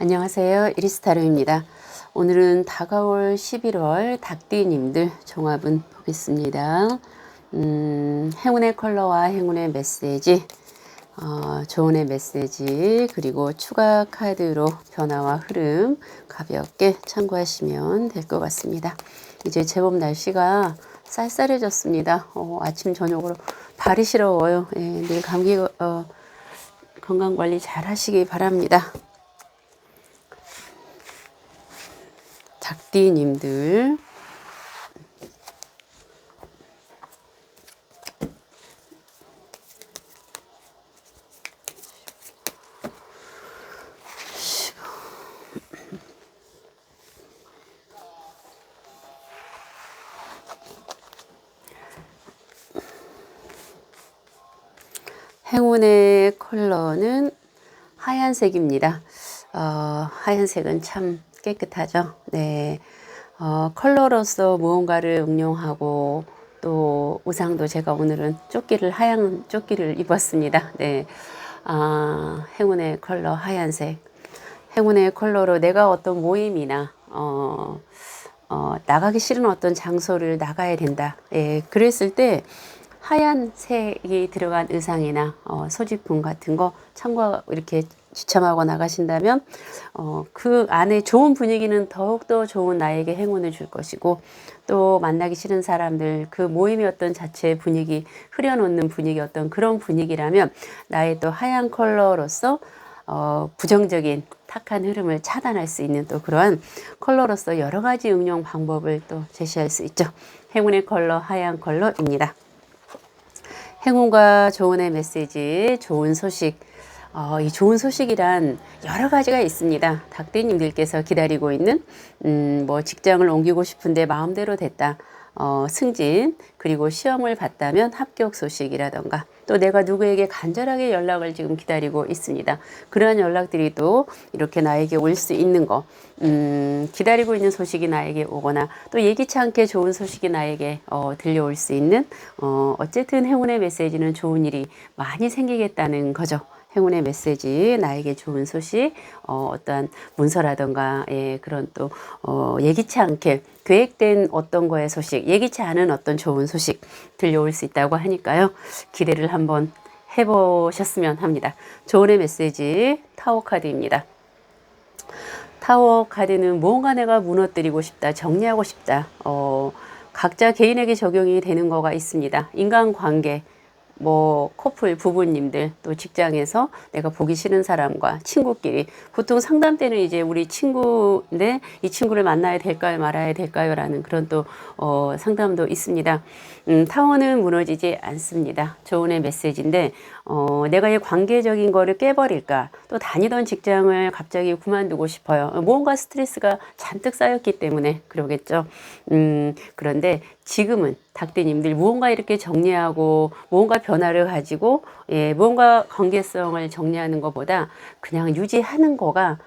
안녕하세요. 이리스타로입니다. 오늘은 다가올 11월 닭띠님들 종합은 보겠습니다. 음, 행운의 컬러와 행운의 메시지, 어, 조언의 메시지, 그리고 추가 카드로 변화와 흐름 가볍게 참고하시면 될 것 같습니다. 이제 제법 날씨가 쌀쌀해졌습니다. 어, 아침, 저녁으로 발이 시려워요. 예, 늘 감기, 어, 건강 관리 잘 하시기 바랍니다. 작디님들 행운의 컬러는 하얀색입니다. 어, 하얀색은 참 깨끗하죠. 네. 어, 컬러로서 무언가를 응용하고 또 의상도 제가 오늘은 조끼를 하얀 조끼를 입었습니다. 네. 아, 행운의 컬러 하얀색. 행운의 컬러로 내가 어떤 모임이나 어, 어, 나가기 싫은 어떤 장소를 나가야 된다. 예, 그랬을 때 하얀색이 들어간 의상이나 어, 소지품 같은 거 참고 이렇게 지참하고 나가신다면 어, 그 안에 좋은 분위기는 더욱더 좋은 나에게 행운을 줄 것이고 또 만나기 싫은 사람들 그 모임의 어떤 자체의 분위기 흐려놓는 분위기 어떤 그런 분위기라면 나의 또 하얀 컬러로서 어, 부정적인 탁한 흐름을 차단할 수 있는 또 그러한 컬러로서 여러 가지 응용 방법을 또 제시할 수 있죠. 행운의 컬러 하얀 컬러입니다. 행운과 조언의 메시지, 좋은 소식, 어, 이 좋은 소식이란 여러 가지가 있습니다. 닭대님들께서 기다리고 있는 음, 뭐 직장을 옮기고 싶은데 마음대로 됐다. 어, 승진 그리고 시험을 봤다면 합격 소식이라던가 또 내가 누구에게 간절하게 연락을 지금 기다리고 있습니다. 그러한 연락들이 또 이렇게 나에게 올 수 있는 거 음, 기다리고 있는 소식이 나에게 오거나 또 예기치 않게 좋은 소식이 나에게 어, 들려올 수 있는 어, 어쨌든 행운의 메시지는 좋은 일이 많이 생기겠다는 거죠. 행운의 메시지, 나에게 좋은 소식, 어, 어떠한 문서라던가, 예, 그런 또, 어, 예기치 않게 계획된 어떤 거의 소식, 예기치 않은 어떤 좋은 소식 들려올 수 있다고 하니까요. 기대를 한번 해보셨으면 합니다. 조언의 메시지, 타워 카드입니다. 타워 카드는 무언가 내가 무너뜨리고 싶다, 정리하고 싶다, 어, 각자 개인에게 적용이 되는 거가 있습니다. 인간관계, 뭐 커플 부부님들 또 직장에서 내가 보기 싫은 사람과 친구끼리 보통 상담 때는 이제 우리 친구인데 이 친구를 만나야 될까요 말아야 될까요 라는 그런 또 어, 상담도 있습니다. 음, 타원은 무너지지 않습니다. 조언의 메시지인데 어, 내가 이 관계적인 거를 깨버릴까 또 다니던 직장을 갑자기 그만두고 싶어요. 무언가 스트레스가 잔뜩 쌓였기 때문에 그러겠죠. 음, 그런데 지금은 닭대님들 무언가 이렇게 정리하고 무언가 변화를 가지고 예, 무언가 관계성을 정리하는 것보다 그냥 유지하는 거가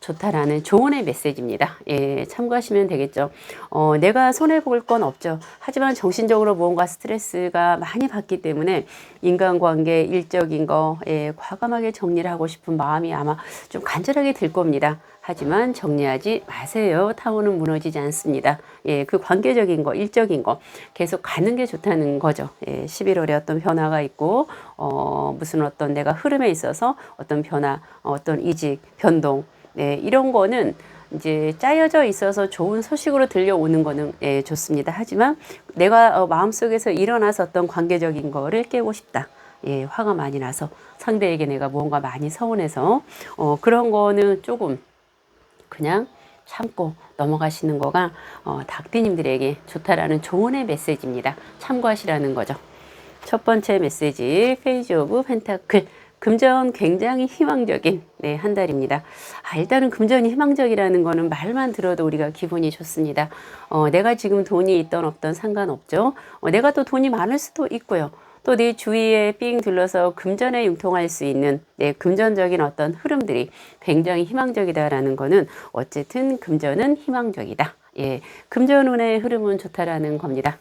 좋다라는 조언의 메시지입니다. 예, 참고하시면 되겠죠. 어, 내가 손해볼 건 없죠. 하지만 정신적으로 무언가 스트레스가 많이 받기 때문에 인간관계, 일적인 거, 예, 과감하게 정리를 하고 싶은 마음이 아마 좀 간절하게 들 겁니다. 하지만 정리하지 마세요. 타워는 무너지지 않습니다. 예, 그 관계적인 거, 일적인 거 계속 가는 게 좋다는 거죠. 예, 11월에 어떤 변화가 있고, 어, 무슨 어떤 내가 흐름에 있어서 어떤 변화, 어떤 이직, 변동, 네, 이런 거는 이제 짜여져 있어서 좋은 소식으로 들려오는 거는 예, 좋습니다. 하지만 내가 어, 마음속에서 일어났었던 관계적인 거를 깨고 싶다. 예, 화가 많이 나서 상대에게 내가 무언가 많이 서운해서 어, 그런 거는 조금 그냥 참고 넘어가시는 거가 어, 닭띠님들에게 좋다라는 조언의 메시지입니다. 참고하시라는 거죠. 첫 번째 메시지 페이지 오브 펜타클 금전 굉장히 희망적인 네, 한 달입니다. 아, 일단은 금전이 희망적이라는 거는 말만 들어도 우리가 기분이 좋습니다. 어, 내가 지금 돈이 있던 없던 상관없죠. 어, 내가 또 돈이 많을 수도 있고요. 또네 주위에 삥 둘러서 금전에 융통할 수 있는 네, 금전적인 어떤 흐름들이 굉장히 희망적이다라는 거는 어쨌든 금전은 희망적이다. 예, 금전운의 흐름은 좋다라는 겁니다.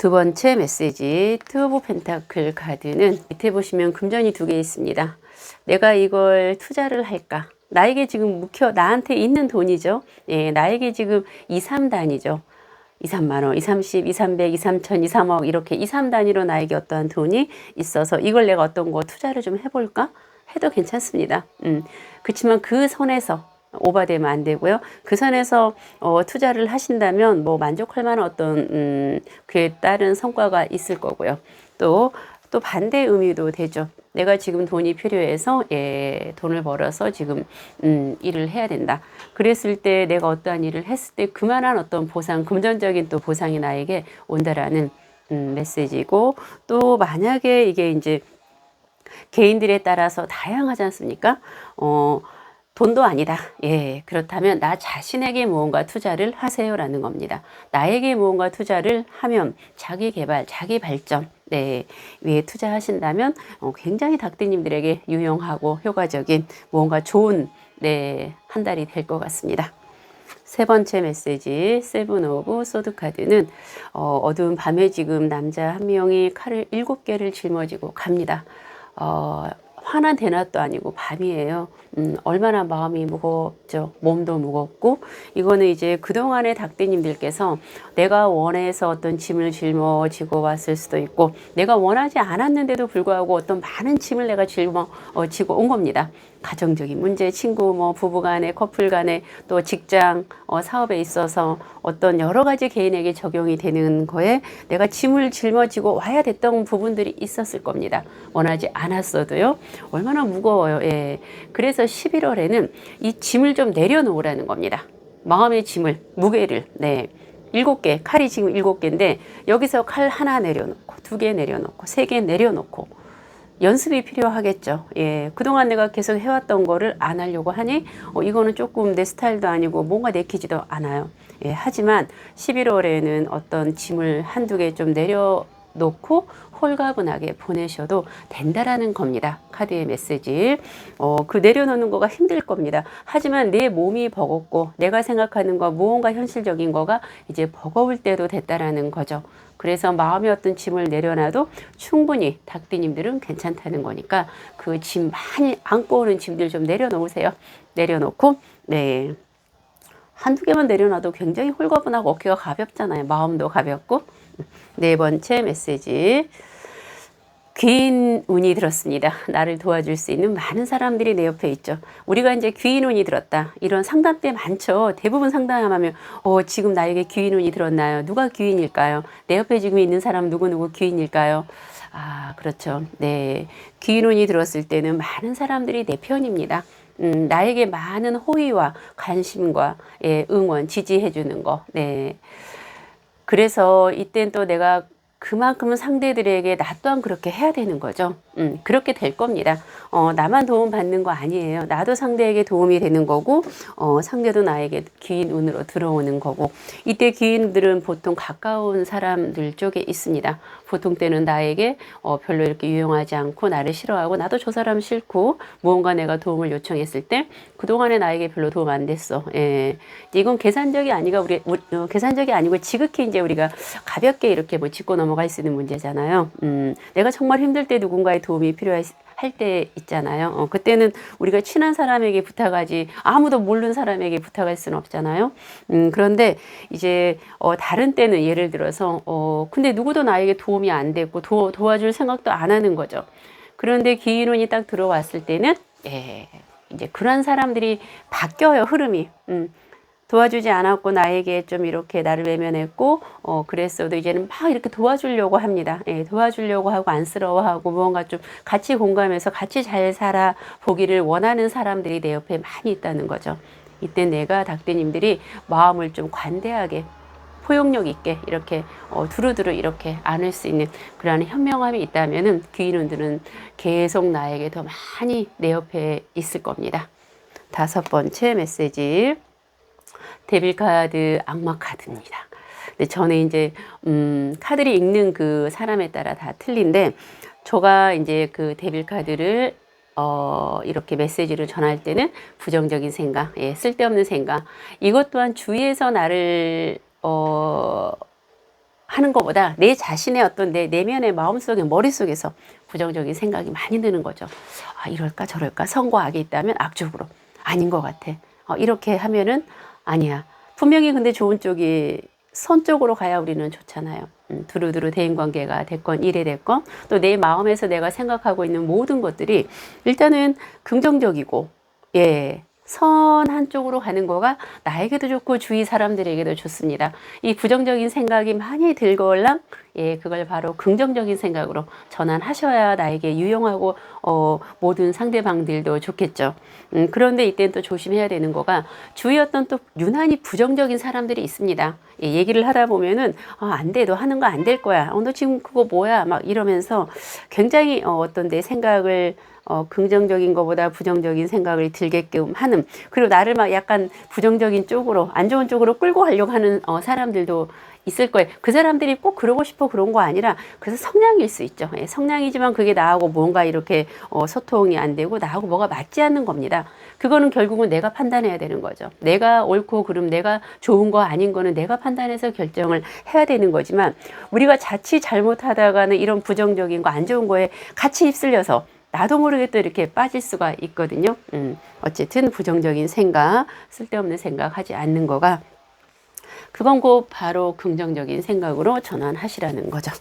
두 번째 메시지 투브 펜타클 카드는 밑에 보시면 금전이 두 개 있습니다. 내가 이걸 투자를 할까? 나에게 지금 묵혀 나한테 있는 돈이죠. 예, 나에게 지금 2, 3단이죠. 2, 3만 원, 2, 30, 2, 300, 2, 3천, 2, 3억 이렇게 2, 3단위로 나에게 어떠한 돈이 있어서 이걸 내가 어떤 거 투자를 좀 해볼까? 해도 괜찮습니다. 음, 그렇지만 그 선에서 오버되면 안 되고요. 그 선에서 어, 투자를 하신다면 뭐 만족할 만한 어떤 음, 그에 따른 성과가 있을 거고요. 또또 반대 의미도 되죠. 내가 지금 돈이 필요해서 예, 돈을 벌어서 지금 음, 일을 해야 된다. 그랬을 때 내가 어떠한 일을 했을 때 그만한 어떤 보상, 금전적인 또 보상이 나에게 온다라는 음, 메시지고 또 만약에 이게 이제 개인들에 따라서 다양하지 않습니까? 어, 돈도 아니다. 예, 그렇다면 나 자신에게 무언가 투자를 하세요라는 겁니다. 나에게 무언가 투자를 하면 자기 개발, 자기 발전, 네, 위에 투자하신다면 어, 굉장히 닭띠님들에게 유용하고 효과적인 무언가 좋은 네, 한 달이 될 것 같습니다. 세 번째 메시지 세븐 오브 소드 카드는 어, 어두운 밤에 지금 남자 한 명이 칼을 일곱 개를 짊어지고 갑니다. 어, 화난 대낮도 아니고 밤이에요. 음, 얼마나 마음이 무겁죠. 몸도 무겁고 이거는 이제 그동안의 닭대님들께서 내가 원해서 어떤 짐을 짊어지고 왔을 수도 있고 내가 원하지 않았는데도 불구하고 어떤 많은 짐을 내가 짊어지고 온 겁니다. 가정적인 문제, 친구, 뭐 부부 간에, 커플 간에 또 직장, 어, 사업에 있어서 어떤 여러 가지 개인에게 적용이 되는 거에 내가 짐을 짊어지고 와야 됐던 부분들이 있었을 겁니다. 원하지 않았어도요. 얼마나 무거워요. 예. 그래서 11월에는 이 짐을 좀 내려놓으라는 겁니다. 마음의 짐을, 무게를, 네. 일곱 개, 칼이 지금 일곱 개인데 여기서 칼 하나 내려놓고 두 개 내려놓고 세 개 내려놓고 연습이 필요하겠죠. 예. 그동안 내가 계속 해왔던 거를 안 하려고 하니, 어, 이거는 조금 내 스타일도 아니고 뭔가 내키지도 않아요. 예. 하지만 11월에는 어떤 짐을 한두 개 좀 내려 놓고 홀가분하게 보내셔도 된다라는 겁니다. 카드의 메시지. 어, 그 내려놓는 거가 힘들 겁니다. 하지만 내 몸이 버겁고 내가 생각하는 거 무언가 현실적인 거가 이제 버거울 때도 됐다라는 거죠. 그래서 마음의 어떤 짐을 내려놔도 충분히 닭띠님들은 괜찮다는 거니까 그 짐 많이 안고 오는 짐들 좀 내려놓으세요. 내려놓고, 네. 한두 개만 내려놔도 굉장히 홀가분하고 어깨가 가볍잖아요. 마음도 가볍고. 네 번째 메시지. 귀인 운이 들었습니다. 나를 도와줄 수 있는 많은 사람들이 내 옆에 있죠. 우리가 이제 귀인 운이 들었다. 이런 상담 때 많죠. 대부분 상담하면 어, 지금 나에게 귀인 운이 들었나요? 누가 귀인일까요? 내 옆에 지금 있는 사람 누구누구 귀인일까요? 아, 그렇죠. 네. 귀인 운이 들었을 때는 많은 사람들이 내 편입니다. 음, 나에게 많은 호의와 관심과 예, 응원, 지지해 주는 거. 네. 그래서 이땐 또 내가 그만큼은 상대들에게 나 또한 그렇게 해야 되는 거죠. 음, 그렇게 될 겁니다. 어, 나만 도움 받는 거 아니에요. 나도 상대에게 도움이 되는 거고, 어, 상대도 나에게 귀인 운으로 들어오는 거고, 이때 귀인들은 보통 가까운 사람들 쪽에 있습니다. 보통 때는 나에게 어, 별로 이렇게 유용하지 않고 나를 싫어하고 나도 저 사람 싫고 무언가 내가 도움을 요청했을 때 그동안에 나에게 별로 도움 안 됐어. 예. 이건 계산적이 아니가 우리, 우리 어, 계산적이 아니고 지극히 이제 우리가 가볍게 이렇게 뭐 짚고 넘어 갈 수 있는 문제잖아요. 음, 내가 정말 힘들 때 누군가의 도움이 필요할 때 있잖아요. 어, 그때는 우리가 친한 사람에게 부탁하지 아무도 모르는 사람에게 부탁할 수는 없잖아요. 음, 그런데 이제 어, 다른 때는 예를 들어서 어, 근데 누구도 나에게 도움이 안 됐고 도, 도와줄 생각도 안 하는 거죠. 그런데 기인운이 딱 들어왔을 때는 예, 이제 그런 사람들이 바뀌어요 흐름이. 음, 도와주지 않았고 나에게 좀 이렇게 나를 외면했고 어 그랬어도 이제는 막 이렇게 도와주려고 합니다. 예, 도와주려고 하고 안쓰러워하고 무언가 좀 같이 공감해서 같이 잘 살아 보기를 원하는 사람들이 내 옆에 많이 있다는 거죠. 이때 내가 닭대님들이 마음을 좀 관대하게 포용력 있게 이렇게 어, 두루두루 이렇게 안을 수 있는 그러한 현명함이 있다면은 귀인원들은 계속 나에게 더 많이 내 옆에 있을 겁니다. 다섯 번째 메시지. 데빌 카드 악마 카드입니다. 근데 저는 이제 음, 카드를 읽는 그 사람에 따라 다 틀린데 저가 이제 그 데빌 카드를 어, 이렇게 메시지를 전할 때는 부정적인 생각, 예, 쓸데없는 생각, 이것 또한 주위에서 나를 어, 하는 것보다 내 자신의 어떤 내 내면의 마음속에 머릿속에서 부정적인 생각이 많이 드는 거죠. 아, 이럴까 저럴까 선과 악이 있다면 악쪽으로 아닌 것 같아. 어, 이렇게 하면은 아니야. 분명히 근데 좋은 쪽이 선 쪽으로 가야 우리는 좋잖아요. 음, 두루두루 대인 관계가 됐건 일에 됐건 또 내 마음에서 내가 생각하고 있는 모든 것들이 일단은 긍정적이고 예. 선 한 쪽으로 가는 거가 나에게도 좋고 주위 사람들에게도 좋습니다. 이 부정적인 생각이 많이 들걸랑 예, 그걸 바로 긍정적인 생각으로 전환하셔야 나에게 유용하고 어, 모든 상대방들도 좋겠죠. 음, 그런데 이때는 또 조심해야 되는 거가 주위 어떤 또 유난히 부정적인 사람들이 있습니다. 예, 얘기를 하다 보면은 어, 안 돼, 너 하는 거 안 될 거야. 어, 너 지금 그거 뭐야? 막 이러면서 굉장히 어, 어떤 내 생각을 어, 긍정적인 것보다 부정적인 생각을 들게끔 하는 그리고 나를 막 약간 부정적인 쪽으로 안 좋은 쪽으로 끌고 가려고 하는 어, 사람들도 있을 거예요. 그 사람들이 꼭 그러고 싶어 그런 거 아니라 그래서 성향일 수 있죠. 예, 성향이지만 그게 나하고 뭔가 이렇게 어, 소통이 안 되고 나하고 뭐가 맞지 않는 겁니다. 그거는 결국은 내가 판단해야 되는 거죠. 내가 옳고 그름 내가 좋은 거 아닌 거는 내가 판단해서 결정을 해야 되는 거지만 우리가 자칫 잘못하다가는 이런 부정적인 거 안 좋은 거에 같이 휩쓸려서 나도 모르게 또 이렇게 빠질 수가 있거든요. 음, 어쨌든 부정적인 생각, 쓸데없는 생각 하지 않는 거가 그건 곧 바로 긍정적인 생각으로 전환하시라는 거죠.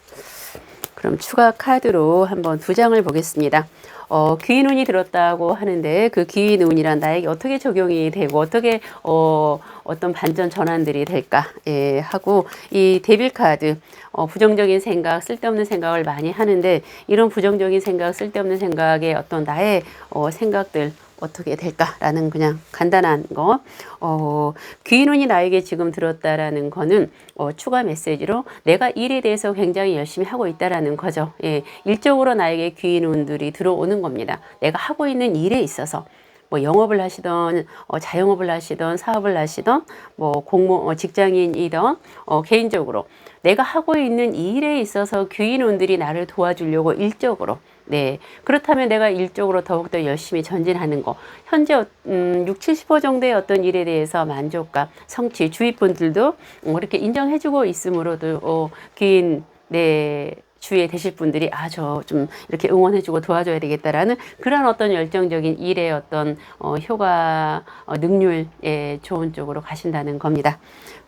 그럼 추가 카드로 한번 두 장을 보겠습니다. 어, 귀인 운이 들었다고 하는데 그 귀인 운이란 나에게 어떻게 적용이 되고 어떻게 어, 어떤 반전 전환들이 될까 예, 하고 이 데빌 카드 어, 부정적인 생각 쓸데없는 생각을 많이 하는데 이런 부정적인 생각 쓸데없는 생각에 어떤 나의 어, 생각들 어떻게 될까라는 그냥 간단한 거. 어, 귀인운이 나에게 지금 들었다라는 거는 어, 추가 메시지로 내가 일에 대해서 굉장히 열심히 하고 있다라는 거죠. 예, 일적으로 나에게 귀인운들이 들어오는 겁니다. 내가 하고 있는 일에 있어서. 뭐 영업을 하시던 어, 자영업을 하시던 사업을 하시던 뭐 공무 어, 직장인이던 어, 개인적으로 내가 하고 있는 일에 있어서 귀인운들이 나를 도와주려고 일적으로 네. 그렇다면 내가 일적으로 더욱더 열심히 전진하는 거. 현재 음, 6, 70% 정도의 어떤 일에 대해서 만족감, 성취, 주위 분들도 뭐 이렇게 인정해주고 있으므로도 어, 긴 네. 주위에 되실 분들이 아 저 좀 이렇게 응원해주고 도와줘야 되겠다라는 그런 어떤 열정적인 일의 어떤 어, 효과 어, 능률에 좋은 쪽으로 가신다는 겁니다.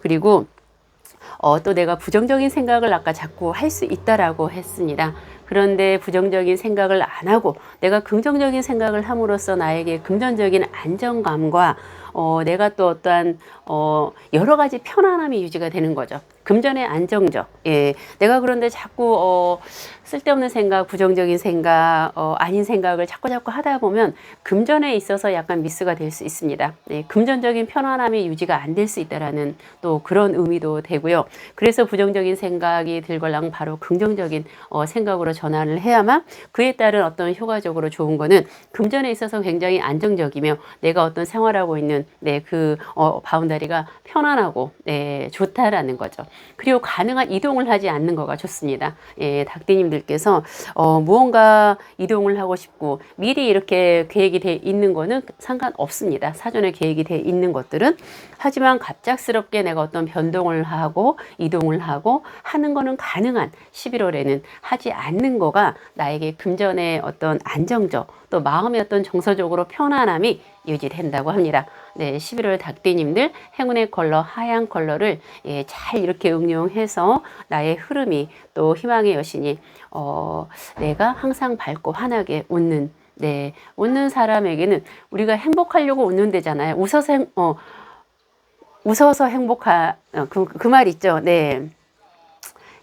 그리고 어, 또 내가 부정적인 생각을 아까 자꾸 할 수 있다라고 했습니다. 그런데 부정적인 생각을 안 하고 내가 긍정적인 생각을 함으로써 나에게 금전적인 안정감과 어, 내가 또 어떠한 어, 여러 가지 편안함이 유지가 되는 거죠. 금전의 안정적. 예. 내가 그런데 자꾸 어, 쓸데없는 생각, 부정적인 생각, 어, 아닌 생각을 자꾸 자꾸 하다 보면 금전에 있어서 약간 미스가 될 수 있습니다. 예. 금전적인 편안함이 유지가 안 될 수 있다라는 또 그런 의미도 되고요. 그래서 부정적인 생각이 들걸랑 바로 긍정적인 어, 생각으로 전환을 해야만 그에 따른 어떤 효과적으로 좋은 거는 금전에 있어서 굉장히 안정적이며 내가 어떤 생활하고 있는 네, 그 어, 바운다리가 편안하고 네, 좋다라는 거죠. 그리고 가능한 이동을 하지 않는 거가 좋습니다. 예, 닭띠님들께서 어, 무언가 이동을 하고 싶고 미리 이렇게 계획이 돼 있는 거는 상관없습니다. 사전에 계획이 돼 있는 것들은 하지만 갑작스럽게 내가 어떤 변동을 하고 이동을 하고 하는 거는 가능한 11월에는 하지 않는 거가 나에게 금전의 어떤 안정적 또 마음의 어떤 정서적으로 편안함이 유지된다고 합니다. 네, 11월 닭띠님들 행운의 컬러 하얀 컬러를 예, 잘 이렇게 응용해서 나의 흐름이 또 희망의 여신이 어, 내가 항상 밝고 환하게 웃는 네, 웃는 사람에게는 우리가 행복하려고 웃는 데잖아요. 웃어서 행, 어, 웃어서 행복하 어, 그, 그말 있죠. 네.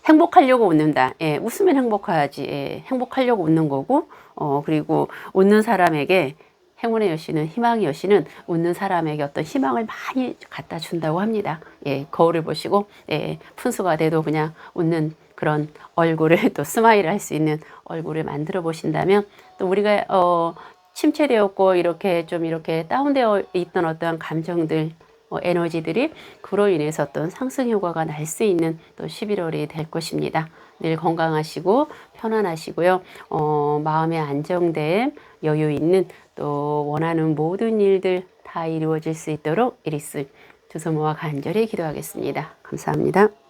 행복하려고 웃는다. 예, 웃으면 행복하지. 예, 행복하려고 웃는 거고, 어, 그리고 웃는 사람에게 행운의 여신은 희망의 여신은 웃는 사람에게 어떤 희망을 많이 갖다 준다고 합니다. 예, 거울을 보시고 예, 푼수가 돼도 그냥 웃는 그런 얼굴을 또 스마일을 할 수 있는 얼굴을 만들어 보신다면 또 우리가 어 침체되었고 이렇게 좀 이렇게 다운되어 있던 어떠한 감정들 어, 에너지들이 그로 인해서 어떤 상승 효과가 날 수 있는 또 11월이 될 것입니다. 늘 건강하시고 편안하시고요. 어, 마음의 안정됨, 여유 있는 또 원하는 모든 일들 다 이루어질 수 있도록 이리스 주소모와 간절히 기도하겠습니다. 감사합니다.